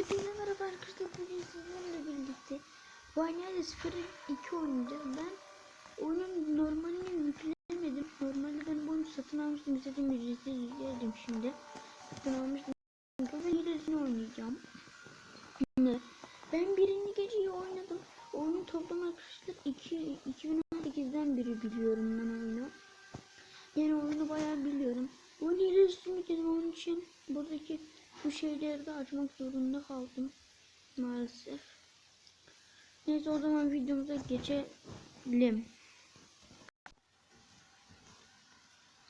Hepinize merhaba arkadaşlar. Bugün sizlerle birlikte Vanilla 02 oynayacağız. Ben oyunun normalini yüklemedim. Normalde ben bu oyunu satın almıştım. İstediğim ücretsiz yükledim şimdi. Satın almıştım. Ben hilesini oynayacağım. Şimdi ben birinci geceyi oynadım. Oyunun toplam arkadaşlar 2, 2018'den beri biliyorum ben oyunu. Yani oyunu bayağı biliyorum. Oyun hilesini yükledim onun için buradaki bu şeyleri de açmak zorunda kaldım maalesef. Neyse o zaman videomuza geçelim.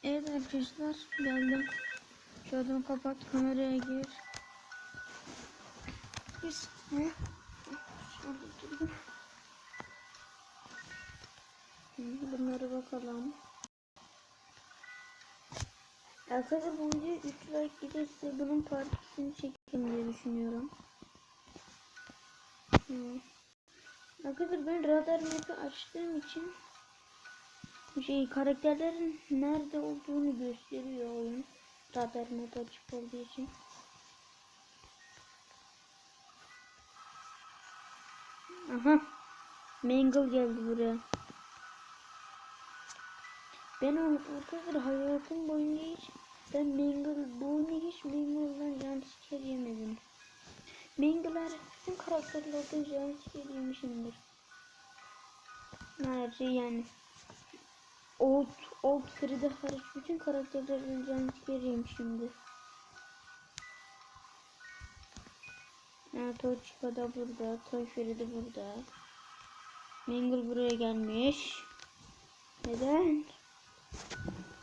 Evet arkadaşlar geldim. Şu adamı kapat kameraya gir. Biz ne? Bunlara bakalım. Arkadaşlar bu video 3 like giderse bunun partisini çekeyim diye düşünüyorum. Hmm. Arkadaşlar ben radar map'i açtığım için şey karakterlerin nerede olduğunu gösteriyor oyun. Radar map açık olduğu için. Aha. Mangle geldi buraya. Ben arkadaşlar hayatım boyunca hiç ben Mangle bu oyunu hiç Mangle'dan jumpscare yemedim. Mangle'lar bütün karakterlerden jumpscare yemişimdir. Şey yani. Old, old seride hariç bütün karakterlerden jumpscare yemişimdir. Toy Chica da burada, Toy de burada. Mangle buraya gelmiş. Neden?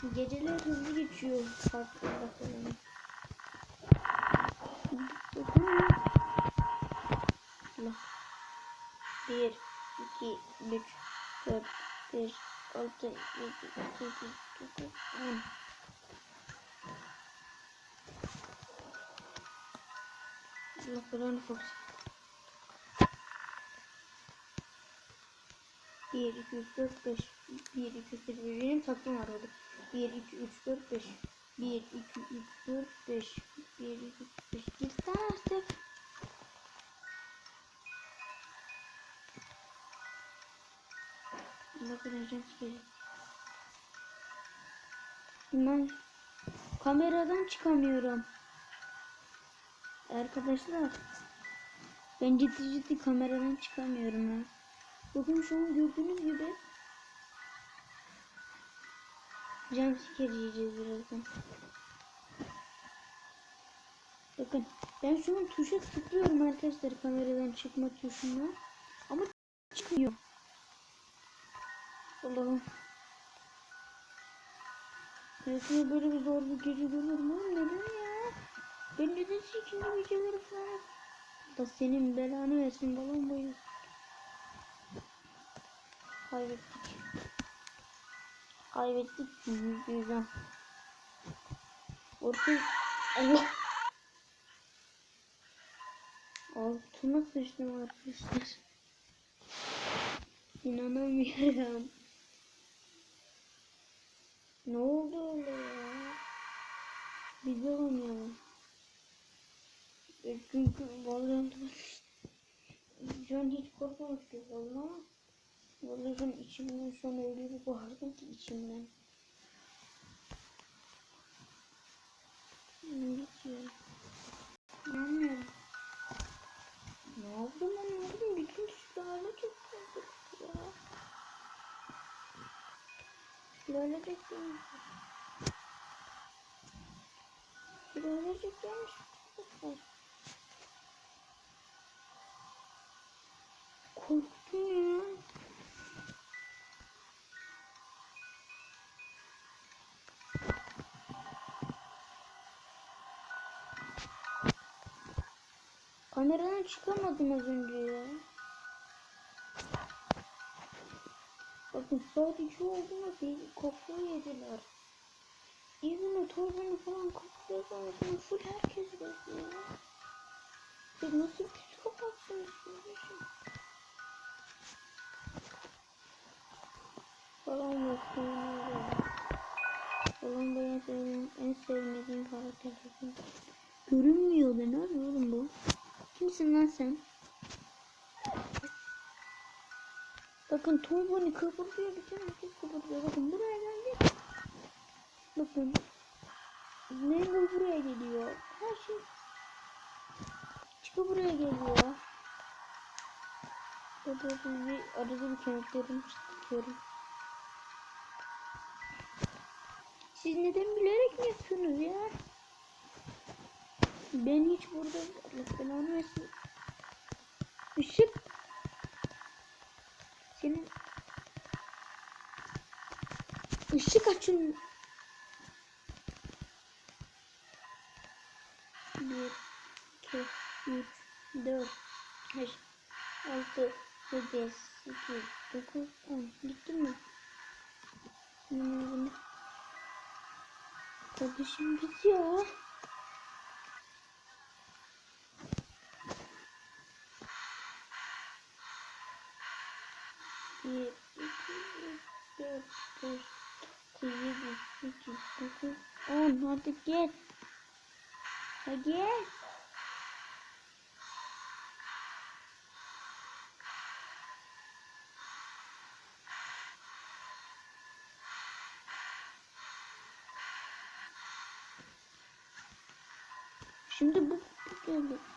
Geceler hızlı geçiyor. Farklı bakalım. Bir, iki, üç, dört, beş, altı, yedi, sekiz, dokuz, on. Allah belanı korusun. Bir, iki, üç, dört, beş. Bir, iki, üç, dört, beş. Benim takvim var orada. Bir, iki, üç, dört, beş. Bir, iki, üç, dört, beş. Bir, iki, üç, beş. Git lan artık. Allah belanı çıkacak. Ben kameradan çıkamıyorum. Arkadaşlar ben ciddi ciddi kameradan çıkamıyorum ha. Bakın şu an gördüğünüz gibi jumpscare yiyeceğiz birazdan. Bakın ben şu an tuşa tıklıyorum arkadaşlar kameradan çıkma tuşuna ama çıkmıyor. Allah'ım. Hayatımda böyle bir zor bir gece görür mü? Neden ya? Ben neden ikinci geceleri falan? Da senin belanı versin balon boyu. Kaybettik. Kaybettik yüzde yüzden. Orta... Allah! Altıma sıçtım arkadaşlar. İnanamıyorum. Ne oldu öyle ya? Bir de oynayalım. Çünkü vallahi şu an hiç korkmamıştım valla. Vallahi şu an içimden şu an öyle bir bağırdım ki içimden. Ne? İnanmıyorum. Ne yaptım ben ne yaptım? Bütün silahlarla çok korkuttu ya. Gelmiş. Silahlarla çok gelmiş. Korktum Kameradan çıkamadım az önce ya. Bakın sadece olduğuna bir kopya yediler. İzmir torbanı falan kopya sonra full herkes bekliyor. Siz nasıl psikopatsınız kardeşim? Falan yok. Falan sevdiğim, en sevmediğim karakter. Görünmüyor da nerede oğlum bu? Kimsin lan sen? Bakın Toy Bonnie kıpırdıyor bütün herkes kıpırdıyor. Bakın buraya geldi. Bakın. Mango buraya geliyor. Her şey. Çıkı buraya geliyor. Burada bir arada bir kemiklerimi çıtıyorum. Siz neden bilerek mi yapıyorsunuz ya? Ben hiç burada Allah belanı versin. Işık. Senin Işık açın. Bir, iki, üç, dört, beş, altı, yedi, sekiz, dokuz, on. Gitti mi? Benim Kardeşim bitiyor. 1, 2, 3, 4, 5, 7, 8, 9, 10. Hadi git. Hadi. Şimdi bu, bu geldi.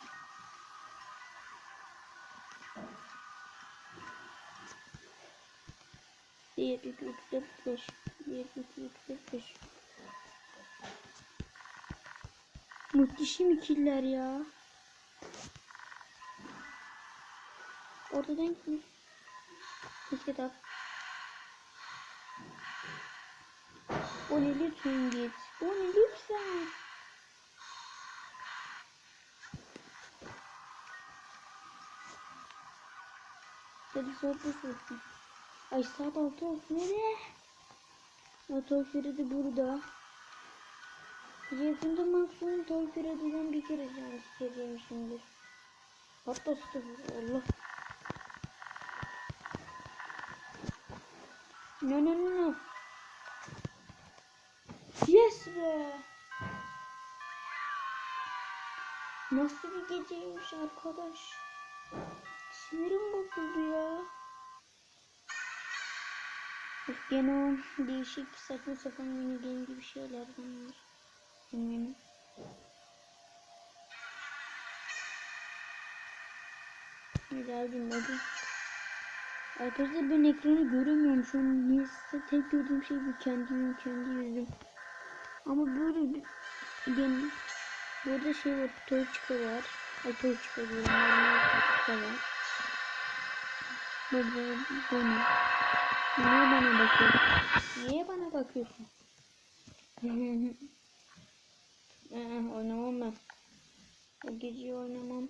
Bir, iki, üç, dört, beş. Bir, iki, üç, dört, beş. Muhteşem ikililer ya. Ortadan kim? Misket al. O ne lütfen git. O ne lütfen. Hadi saat beş olsun. Ay saat altı olsun. Nereye? Motor Feridi burada. Yakında maksimum Toy Freddy'den bir kere şans veriyormuşumdur. Hatta sıfır. Allah. No no no no. Yes be. Nasıl bir geceymiş arkadaş. Sinirim bozuldu ya. Gene o değişik saçma sapan mini game gibi şeyler bunlar. Hadi abim hadi. Arkadaşlar ben ekranı göremiyorum şu an. Neyse tek gördüğüm şey bu kendim kendi yüzüm. Ama böyle bir benim burada şey var Toyçka var. Ay Toyçka diyorum. Toyçka var. Burada bunu. Niye bana bakıyorsun? Niye bana bakıyorsun? Ee, oynamam ben. O gece oynamam.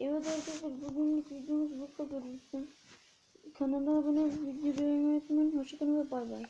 Evet arkadaşlar bugünlük videomuz bu kadar olsun. Kanala abone olup video beğenmeyi unutmayın. Hoşçakalın ve bay bay.